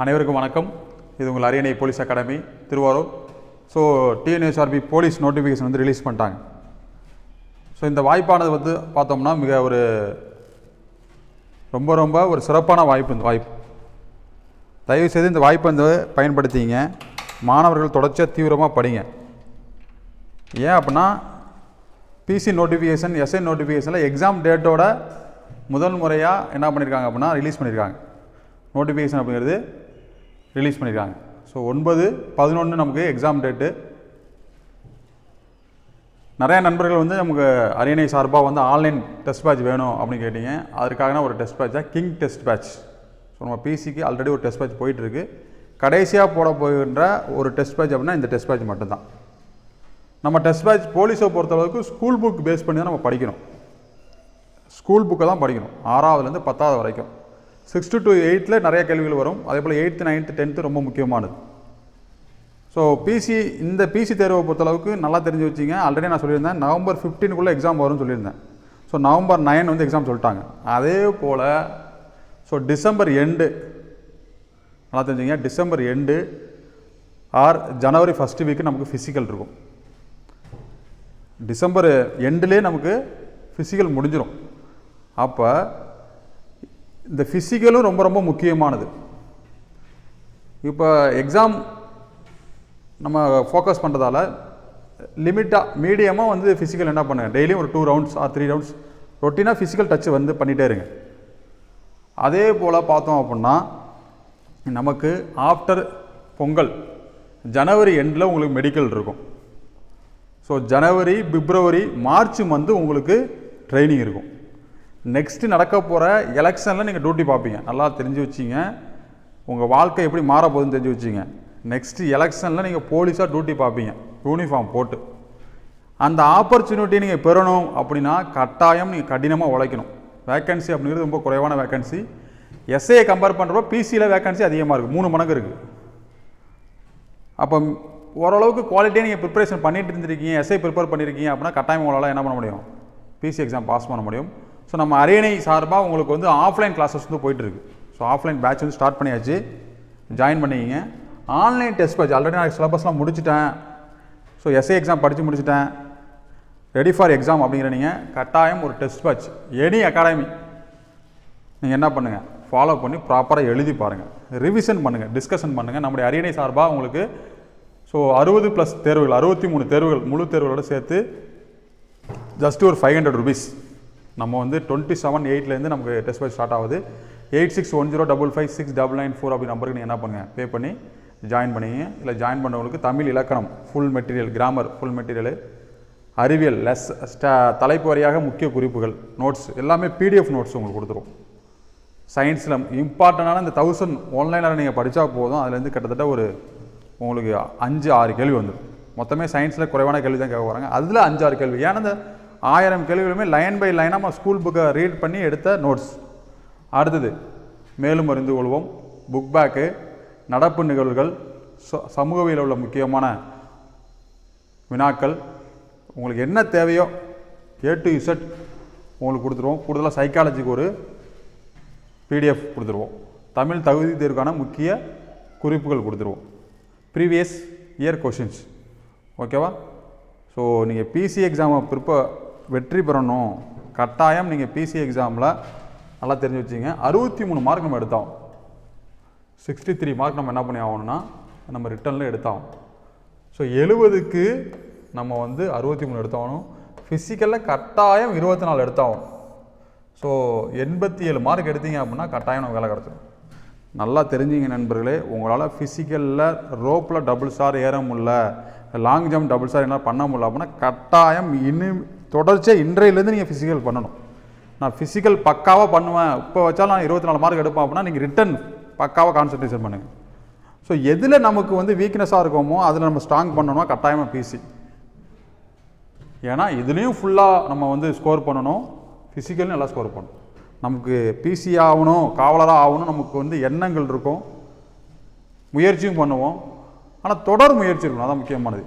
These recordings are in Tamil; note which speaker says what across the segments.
Speaker 1: அனைவருக்கும் வணக்கம். இது உங்கள் Ariyanai police academy Thiruvarur. So TNSRB police notification வந்து ரிலீஸ் பண்ணிட்டாங்க. ஸோ இந்த வாய்ப்பானது வந்து பார்த்தோம்னா மிக ஒரு ரொம்ப ரொம்ப ஒரு சிறப்பான வாய்ப்பு இந்த வாய்ப்பு. தயவுசெய்து இந்த வாய்ப்பை வந்து பயன்படுத்திங்க. மாணவர்கள் தொடர்ச்சியாக தீவிரமாக படிங்க. ஏன் அப்படின்னா பிசி நோட்டிஃபிகேஷன் எஸ்ஐ நோட்டிஃபிகேஷனில் எக்ஸாம் டேட்டோட முதல் முறையாக என்ன பண்ணியிருக்காங்க அப்படின்னா ரிலீஸ் பண்ணியிருக்காங்க நோட்டிஃபிகேஷன் அப்படிங்கிறது ரிலீஸ் பண்ணியிருக்காங்க ஸோ ஒன்பது பதினொன்று நமக்கு எக்ஸாம் டேட்டு நிறையா நண்பர்கள் வந்து நமக்கு அரியணை சார்பாக வந்து ஆன்லைன் டெஸ்ட் பேட்ச் வேணும் அப்படின்னு கேட்டீங்க. அதுக்காக ஒரு டெஸ்ட் பேட்சாக கிங் டெஸ்ட் பேட்ச் ஸோ நம்ம பிசிக்கு ஆல்ரெடி ஒரு டெஸ்ட் பேட்ச் போயிட்டுருக்கு. கடைசியாக போட போகின்ற ஒரு டெஸ்ட் பேட்ச் அப்படின்னா இந்த டெஸ்ட் பேட்ச் மட்டும்தான். நம்ம டெஸ்ட் பேட்ச் போலீஸை பொறுத்தளவுக்கு ஸ்கூல் புக் பேஸ் பண்ணி தான் நம்ம படிக்கணும். ஸ்கூல் புக்கை தான் படிக்கணும். ஆறாவதுலேருந்து பத்தாவது வரைக்கும். சிக்ஸ்த்து டு எயித்தில் நிறைய கேள்விகள் வரும். அதே போல் எயித்து நைன்த்து டென்த்து ரொம்ப முக்கியமானது. ஸோ பிசி இந்த பிசி தேர்வை பொறுத்தளவுக்கு நல்லா தெரிஞ்சு வச்சிங்க. ஆல்ரெடி நான் சொல்லியிருந்தேன் நவம்பர் ஃபிஃப்டீனுக்குள்ளே எக்ஸாம் வரும்னு சொல்லியிருந்தேன். ஸோ நவம்பர் நைன் வந்து எக்ஸாம் சொல்லிட்டாங்க. அதே போல் ஸோ டிசம்பர் எண்டு நல்லா தெரிஞ்சுங்க. December end or January first week நமக்கு ஃபிசிக்கல் இருக்கும். டிசம்பர் எண்டுலேயே நமக்கு ஃபிசிக்கல் முடிஞ்சிடும் அப்போ இந்த ஃபிசிக்கலும் ரொம்ப ரொம்ப முக்கியமானது. இப்போ எக்ஸாம் நம்ம ஃபோக்கஸ் பண்ணுறதால லிமிட்டாக மீடியமாக வந்து ஃபிசிக்கல் என்ன பண்ணுங்க? டெய்லியும் ஒரு two rounds or three rounds ரொட்டீனாக ஃபிசிக்கல் டச் வந்து பண்ணிகிட்டே இருங்க. அதே போல் பார்த்தோம் அப்படின்னா நமக்கு ஆஃப்டர் பொங்கல் ஜனவரி எண்டில் உங்களுக்கு மெடிக்கல் இருக்கும். ஸோ ஜனவரி பிப்ரவரி மார்ச் வந்து உங்களுக்கு ட்ரைனிங் இருக்கும். நெக்ஸ்ட்டு நடக்க போகிற எலெக்ஷனில் நீங்கள் டியூட்டி பார்ப்பீங்க. நல்லா தெரிஞ்சு வச்சிங்க. உங்கள் வாழ்க்கை எப்படி மாற போகுதுன்னு தெரிஞ்சு வச்சிங்க. நெக்ஸ்ட்டு எலெக்ஷனில் நீங்கள் போலீஸாக டியூட்டி பார்ப்பீங்க. யூனிஃபார்ம் போட்டு. அந்த ஆப்பர்ச்சுனிட்டி நீங்கள் பெறணும் அப்படின்னா கட்டாயம் நீங்கள் கடினமாக உழைக்கணும். வேக்கன்சி அப்படிங்கிறது ரொம்ப குறைவான வேக்கன்சி எஸ்ஏயை கம்பேர் பண்ணுறப்போ பிசியில் வேக்கன்சி அதிகமாக இருக்குது மூணு மடங்கு இருக்குது அப்போ ஓரளவுக்கு குவாலிட்டியாக நீங்கள் ப்ரிப்பரேஷன் பண்ணிட்டு இருந்திருக்கீங்க. எஸ்ஐ ப்ரிப்பேர் பண்ணியிருக்கீங்க அப்படின்னா கட்டாயம் உங்களால் என்ன பண்ண முடியும்? பிசி எக்ஸாம் பாஸ் பண்ண முடியும். ஸோ நம்ம அரியணை சார்பாக உங்களுக்கு வந்து ஆஃப்லைன் கிளாஸஸ் வந்து போயிட்டுருக்கு. ஸோ ஆஃப்லைன் பேட்ச் வந்து ஸ்டார்ட் பண்ணியாச்சு. ஜாயின் பண்ணிக்கிங்க. ஆன்லைன் டெஸ்ட் பேட்ச் ஆல்ரெடி நான் சிலபஸ்லாம் முடிச்சிட்டேன். ஸோ எஸ்ஐ எக்ஸாம் படித்து முடிச்சிட்டேன். ரெடி ஃபார் எக்ஸாம் அப்படிங்கிற நீங்கள் கட்டாயம் ஒரு டெஸ்ட் பேட்ச் எனி அகாடமி நீங்கள் என்ன பண்ணுங்கள் ஃபாலோ பண்ணி ப்ராப்பராக எழுதி பாருங்கள் ரிவிஷன் பண்ணுங்கள் டிஸ்கஷன் பண்ணுங்கள் நம்முடைய அரியணை சார்பாக உங்களுக்கு ஸோ அறுபது ப்ளஸ் தேர்வுகள் அறுபத்தி மூணு தேர்வுகள் முழு தேர்வுகளோடு சேர்த்து ஜஸ்ட் ஒரு ஃபைவ் ஹண்ட்ரட் ருபீஸ் நம்ம வந்து டுவெண்ட்டி செவன் எயிட்லேருந்து நமக்கு டெஸ்ட் பேட்ச் ஸ்டார்ட் ஆகுது. Eight six one zero double five six double nine four அப்படி நம்பருக்கு நீங்கள் என்ன பண்ணுங்கள் பே பண்ணி ஜாயின் பண்ணிங்க. இல்லை ஜாயின் பண்ணவங்களுக்கு தமிழ் இலக்கணம் full material grammar full material அறிவியல் லெஸ் தலைப்பு வாரியாக முக்கிய குறிப்புகள் நோட்ஸ் எல்லாமே பிடிஎஃப் நோட்ஸ் உங்களுக்கு கொடுத்துரும். சயின்ஸில் இம்பார்ட்டண்டான இந்த தௌசண்ட் ஆன்லைனில் நீங்கள் படித்தா போதும். அதுலேருந்து கிட்டத்தட்ட ஒரு உங்களுக்கு அஞ்சு ஆறு கேள்வி வந்துடும் மொத்தமே சயின்ஸில் குறைவான கேள்வி தான் கேட்க போகிறாங்க அதில் அஞ்சு ஆறு கேள்வி. ஏன்னா இந்த ஆயிரம் கேள்விகளுமே லைன் பை லைனாக நம்ம ஸ்கூல் புக்கை ரீட் பண்ணி எடுத்த நோட்ஸ் அடுத்தது மேலும் அறிந்து கொள்வோம். புக் பேக்கு நடப்பு நிகழ்வுகள் ச- சமூகவியல் உள்ள முக்கியமான வினாக்கள். உங்களுக்கு என்ன தேவையோ ஏ டு இசட் உங்களுக்கு கொடுத்துருவோம். கூடுதலாக சைக்காலஜிக்கு ஒரு பிடிஎஃப் கொடுத்துருவோம். தமிழ் தகுதி தேர்வுக்கான முக்கிய குறிப்புகள் கொடுத்துருவோம். ப்ரீவியஸ் இயர் கொஷின்ஸ் ஓகேவா ஸோ நீங்கள் பிசி எக்ஸாமை ப்ரிப்பர் வெற்றி பெறணும். கட்டாயம் நீங்கள் பிசி எக்ஸாமில் நல்லா தெரிஞ்சு வச்சிங்க அறுபத்தி மூணு மார்க் நம்ம எடுத்தோம். சிக்ஸ்டி த்ரீ மார்க் நம்ம என்ன பண்ணி ஆகணும்னா நம்ம ரிட்டனில் எடுத்தோம். ஸோ எழுபதுக்கு நம்ம வந்து அறுபத்தி மூணு எடுத்தாகணும் ஃபிசிக்கலில் கட்டாயம் இருபத்தி நாலு எடுத்தாகணும் ஸோ எண்பத்தி ஏழு மார்க் எடுத்தீங்க அப்படின்னா கட்டாயம் நம்ம வேலை கிடச்சிடும் நல்லா தெரிஞ்சுங்க நண்பர்களே உங்களால் ஃபிசிக்கலில் ரோப்பில் டபுள் ஸ்டார் ஏற முடில லாங் ஜம்ப் டபுள் ஸ்டார் என்ன பண்ண முடியல அப்படின்னா கட்டாயம் இன்னும் தொடர்ச்சியாக இன்றையிலேருந்து நீங்கள் ஃபிசிக்கல் பண்ணணும். நான் ஃபிசிக்கல் பக்காவாக பண்ணுவேன். இப்போ வச்சாலும் நான் இருபத்தி நாலு மார்க் எடுப்பேன் அப்படின்னா நீங்கள் ரிட்டன் பக்காவாக கான்சன்ட்ரேஷன் பண்ணுங்கள் ஸோ எதில் நமக்கு வந்து வீக்னஸாக இருக்கோமோ அதில் நம்ம ஸ்ட்ராங் பண்ணணும்னா கட்டாயமாக பிசி ஏன்னா இதுலேயும் ஃபுல்லாக நம்ம வந்து ஸ்கோர் பண்ணணும். ஃபிசிக்கலும் நல்லா ஸ்கோர் பண்ணணும். நமக்கு பிசி ஆகணும் காவலராக ஆகணும் நமக்கு வந்து எண்ணங்கள் இருக்கும். முயற்சியும் பண்ணுவோம். ஆனால் தொடர் முயற்சி இருக்கணும். அதான் முக்கியமானது.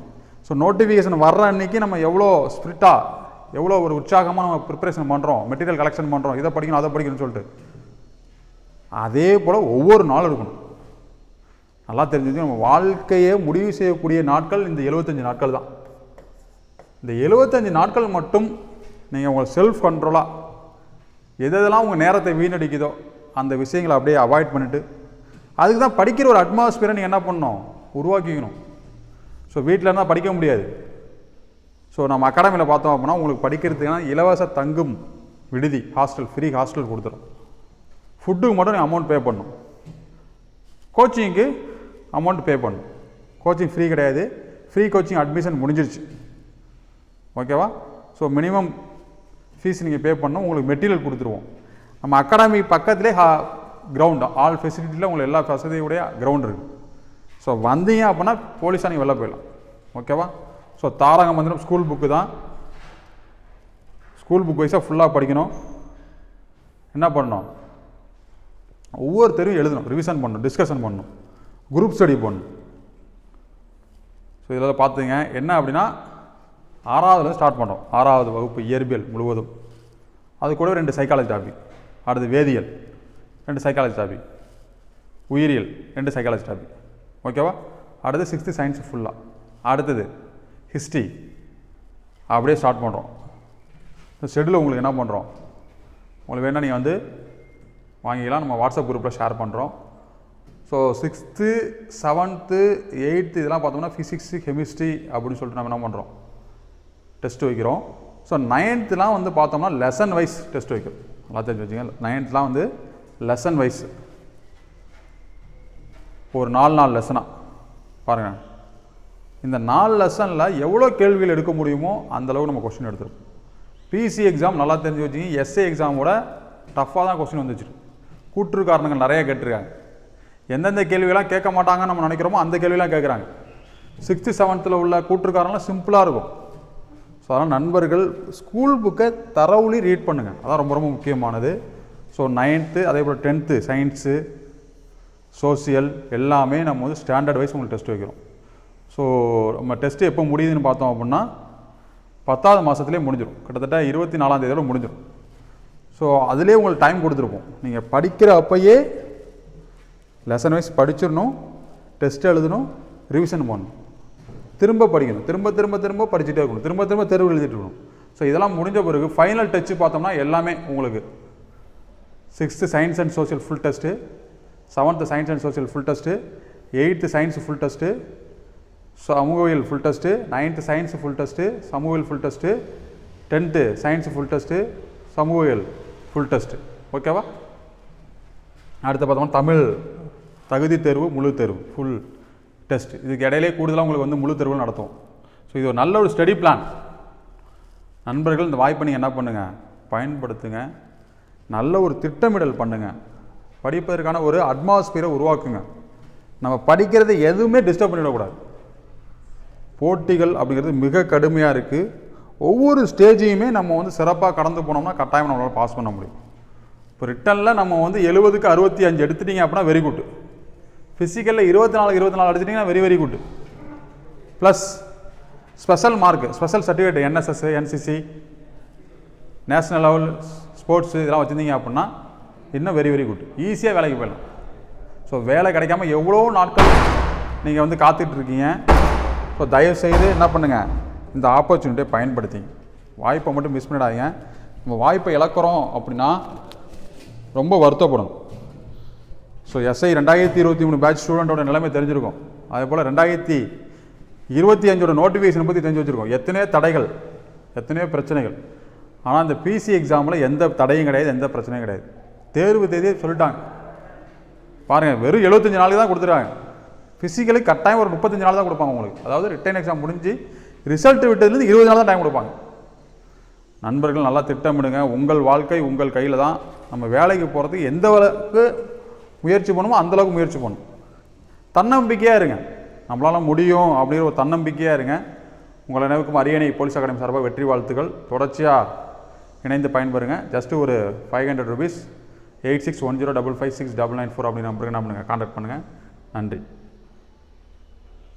Speaker 1: ஸோ நோட்டிஃபிகேஷன் வர்ற அன்னைக்கு நம்ம எவ்வளோ ஸ்பிரிட்டாக எவ்வளோ ஒரு உற்சாகமாக நம்ம ப்ரிப்பரேஷன் பண்ணுறோம் மெட்டீரியல் கலெக்ஷன் பண்ணுறோம் இதை படிக்கணும் அதை படிக்கணும்னு சொல்லிட்டு. அதே போல் ஒவ்வொரு நாளும் இருக்கணும். நல்லா தெரிஞ்சு நம்ம வாழ்க்கையை முடிவு செய்யக்கூடிய நாட்கள் இந்த எழுபத்தஞ்சு நாட்கள் தான். இந்த எழுபத்தஞ்சு நாட்கள் மட்டும் நீங்கள் உங்கள் செல்ஃப் கண்ட்ரோலாக எது எதெல்லாம் உங்கள் நேரத்தை வீணடிக்குதோ அந்த விஷயங்களை அப்படியே அவாய்ட் பண்ணிவிட்டு அதுக்கு தான் படிக்கிற ஒரு அட்மாஸ்பியரை நீங்கள் என்ன பண்ணணும்? உருவாக்கிக்கணும். ஸோ வீட்டில் இருந்தால் படிக்க முடியாது. ஸோ நம்ம அகாடமியில் பார்த்தோம் அப்படின்னா உங்களுக்கு படிக்கிறதுக்குனா இலவச தங்கும் விடுதி ஹாஸ்டல் ஃப்ரீ ஹாஸ்டல் கொடுத்துரும். ஃபுட்டுக்கு மட்டும் நீங்கள் அமௌண்ட் பே பண்ணும் கோச்சிங்க்கு அமௌண்ட் பே பண்ணும் கோச்சிங் ஃப்ரீ கிடையாது. ஃப்ரீ கோச்சிங் அட்மிஷன் முடிஞ்சிருச்சு. ஓகேவா ஸோ மினிமம் ஃபீஸ் நீங்கள் பே பண்ணணும். உங்களுக்கு மெட்டீரியல் கொடுத்துருவோம். நம்ம அகாடமி பக்கத்திலே ஹா கிரவுண்ட் ஆல் ஃபெசிலிட்டியில் உங்களுக்கு எல்லா வசதியுடைய கிரவுண்ட் இருக்குது ஸோ வந்தீங்க அப்படின்னா போலீஸாக நீங்கள் வெளில போயிடலாம். ஓகேவா ஸோ தாரக மந்திரம் ஸ்கூல் புக்கு தான் ஸ்கூல் புக் வைஸாக ஃபுல்லாக படிக்கணும். என்ன பண்ணணும்? ஒவ்வொருத்தரும் எழுதணும். ரிவிஷன் பண்ணணும் டிஸ்கஷன் பண்ணணும். குரூப் ஸ்டடி பண்ணணும். ஸோ இதில் பார்த்துங்க. என்ன அப்படின்னா ஆறாவதுலேருந்து ஸ்டார்ட் பண்ணோம் ஆறாவது வகுப்பு இயற்பியல் முழுவதும். அது கூட ரெண்டு சைக்காலஜி டாபிக் அடுத்து வேதியியல் ரெண்டு சைக்காலஜி டாபிக் உயிரியல் ரெண்டு சைக்காலஜி டாபிக் ஓகேவா அடுத்து சிக்ஸ்த்து சயின்ஸ் ஃபுல்லாக அடுத்தது ஹிஸ்ட்ரி அப்படியே ஸ்டார்ட் பண்ணுறோம் இந்த ஷெடியூல் உங்களுக்கு என்ன பண்ணுறோம் உங்களுக்கு வேணால் நீங்கள் வந்து வாங்கிக்கலாம். நம்ம வாட்ஸ்அப் குரூப்பில் ஷேர் பண்ணுறோம் ஸோ சிக்ஸ்த்து செவன்த்து எயித்து இதெல்லாம் பார்த்தோம்னா ஃபிசிக்ஸு கெமிஸ்ட்ரி அப்படின்னு சொல்லிட்டு நம்ம என்ன பண்ணுறோம் டெஸ்ட் வைக்கிறோம். ஸோ நைன்த்துலாம் வந்து பார்த்தோம்னா லெசன் வைஸ் டெஸ்ட் வைக்கிறோம். நல்லா தெரிஞ்சு வச்சுங்க நைன்த்லாம் வந்து லெசன் வைஸ் ஒரு நாலு நாலு லெசனாக பாருங்கள் இந்த நாலு லெசனில் எவ்வளோ கேள்விகள் எடுக்க முடியுமோ அந்த நம்ம கொஸ்டின் எடுத்துருப்போம் பிசி எக்ஸாம் நல்லா தெரிஞ்சு வச்சுக்கிங்க. எஸ்ஏ எக்ஸாமோட டஃப்பாக தான் கொஸ்டின் வந்துச்சு. கூற்று காரணங்கள் நிறைய கேட்டிருக்காங்க. எந்தெந்த கேள்வியெல்லாம் கேட்க மாட்டாங்கன்னு நம்ம நினைக்கிறோமோ அந்த கேள்வியெல்லாம் கேட்குறாங்க. சிக்ஸ்த்து செவன்த்தில் உள்ள கூற்றுக்காரங்களாம் சிம்பிளாக இருக்கும். ஸோ அதனால் நண்பர்கள் ஸ்கூல் புக்கை தரவுலி ரீட் பண்ணுங்கள் அதான் ரொம்ப ரொம்ப முக்கியமானது. ஸோ நைன்த்து அதே போல் டென்த்து சயின்ஸு சோசியல் எல்லாமே நம்ம வந்து ஸ்டாண்டர்ட் வைஸ் உங்களுக்கு டெஸ்ட் வைக்கிறோம். ஸோ நம்ம டெஸ்ட்டு எப்போ முடியுதுன்னு பார்த்தோம் அப்படின்னா பத்தாவது மாதத்துலேயே முடிஞ்சிடும் கிட்டத்தட்ட இருபத்தி நாலாம் தேதியோட முடிஞ்சிடும் ஸோ அதிலே உங்களுக்கு டைம் கொடுத்துருப்போம். நீங்கள் படிக்கிற அப்பயே லெசன் வைஸ் படிச்சிடணும் டெஸ்ட் எழுதணும் ரிவிஷன் பண்ணணும். திரும்ப படிக்கணும். திரும்ப திரும்ப திரும்ப படிச்சுட்டே இருக்கணும். திரும்ப திரும்ப தெருவு எழுதிட்டு இருக்கணும். ஸோ இதெல்லாம் முடிஞ்ச பிறகு ஃபைனல் டச்சு பார்த்தோம்னா எல்லாமே உங்களுக்கு sixth science and social full test seventh science and social full test eighth science full test சமூகவியல் full test ninth science full test சமூகவியல் full test tenth science full test சமூகவியல் ஃபுல் டெஸ்ட்டு ஓகேவா அடுத்து பார்த்தோம்னா தமிழ் தகுதி தேர்வு முழு தேர்வு ஃபுல் டெஸ்ட் இதுக்கு இடையிலே கூடுதலாக உங்களுக்கு வந்து முழு தேர்வு நடத்தும் ஸோ இது ஒரு நல்ல ஒரு ஸ்டடி பிளான் நண்பர்கள் இந்த வாய்ப்பை நீங்கள் என்ன பண்ணுங்கள் பயன்படுத்துங்க. நல்ல ஒரு திட்டமிடல் பண்ணுங்கள் படிப்பதற்கான ஒரு அட்மாஸ்பியரை உருவாக்குங்க. நம்ம படிக்கிறது எதுவுமே டிஸ்டர்ப் பண்ணிடக்கூடாது. போட்டிகள் அப்படிங்கிறது மிக கடுமையாக இருக்குது ஒவ்வொரு ஸ்டேஜையுமே நம்ம வந்து சிறப்பாக கடந்து போனோம்னா கட்டாயம் நம்மளால் பாஸ் பண்ண முடியும். இப்போ ரிட்டனில் நம்ம வந்து எழுபதுக்கு அறுபத்தி அஞ்சு எடுத்துட்டீங்க அப்படின்னா வெரி குட் ஃபிசிக்கலில் இருபத்தி நாலு இருபத்தி நாலு அடிச்சிட்டிங்கன்னா very very good plus special mark special certificate NSS NCC national level sports இதெல்லாம் வச்சுருந்தீங்க அப்படின்னா இன்னும் வெரி வெரி குட் ஈஸியாக வேலைக்கு போயிடலாம். ஸோ வேலை கிடைக்காம எவ்வளோ நாட்கள் நீங்கள் வந்து காத்துட்ருக்கீங்க ஸோ தயவுசெய்து என்ன பண்ணுங்கள் இந்த ஆப்பர்ச்சுனிட்டியை பயன்படுத்திங்க. வாய்ப்பை மட்டும் மிஸ் பண்ணிடாதீங்க. நம்ம வாய்ப்பை இழக்கிறோம் அப்படின்னா ரொம்ப வருத்தப்படும் ஸோ எஸ்ஐ ரெண்டாயிரத்தி இருபத்தி மூணு பேட்ச் ஸ்டூடெண்ட்டோட நிலைமை தெரிஞ்சிருக்கும். அதே போல் ரெண்டாயிரத்தி இருபத்தி அஞ்சோட நோட்டிஃபிகேஷன் பற்றி தெரிஞ்சு வச்சுருக்கோம். எத்தனையோ தடைகள் எத்தனையோ பிரச்சனைகள். ஆனால் இந்த பிசி எக்ஸாமில் எந்த தடையும் கிடையாது எந்த பிரச்சனையும் கிடையாது. தேர்வு தேதியை சொல்லிட்டாங்க. பாருங்கள் வெறும் எழுபத்தஞ்சு நாளைக்கு தான் கொடுத்துருக்காங்க. ஃபிசிக்கலி கட்டாயம் ஒரு முப்பத்தஞ்சு நாள் தான் கொடுப்பாங்க உங்களுக்கு. அதாவது ரிட்டன் எக்ஸாம் முடிஞ்சு ரிசல்ட் விட்டதுலேருந்து இருபது நாள் தான் டைம் கொடுப்பாங்க. நண்பர்கள் நல்லா திட்டமிடுங்க. உங்கள் வாழ்க்கை உங்கள் கையில் தான். நம்ம வேலைக்கு போகிறதுக்கு எந்த அளவுக்கு முயற்சி பண்ணுமோ அந்தளவுக்கு முயற்சி பண்ணும் தன்னம்பிக்கையாக இருங்க. நம்மளால் முடியும் அப்படிங்கிற ஒரு தன்னம்பிக்கையாக இருங்க. உங்கள் நினைவுக்கும் அரியணை போலீஸ் அகாடமி சார்பாக வெற்றி வாழ்த்துக்கள். தொடர்ச்சியாக இணைந்து பயன்பெறுங்க. ஜஸ்ட்டு ஒரு five hundred rupees eight six one zero double five six double nine four அப்படி நம்பருக்கு நம்ம பண்ணுங்கள் கான்டாக்ட் பண்ணுங்கள் நன்றி.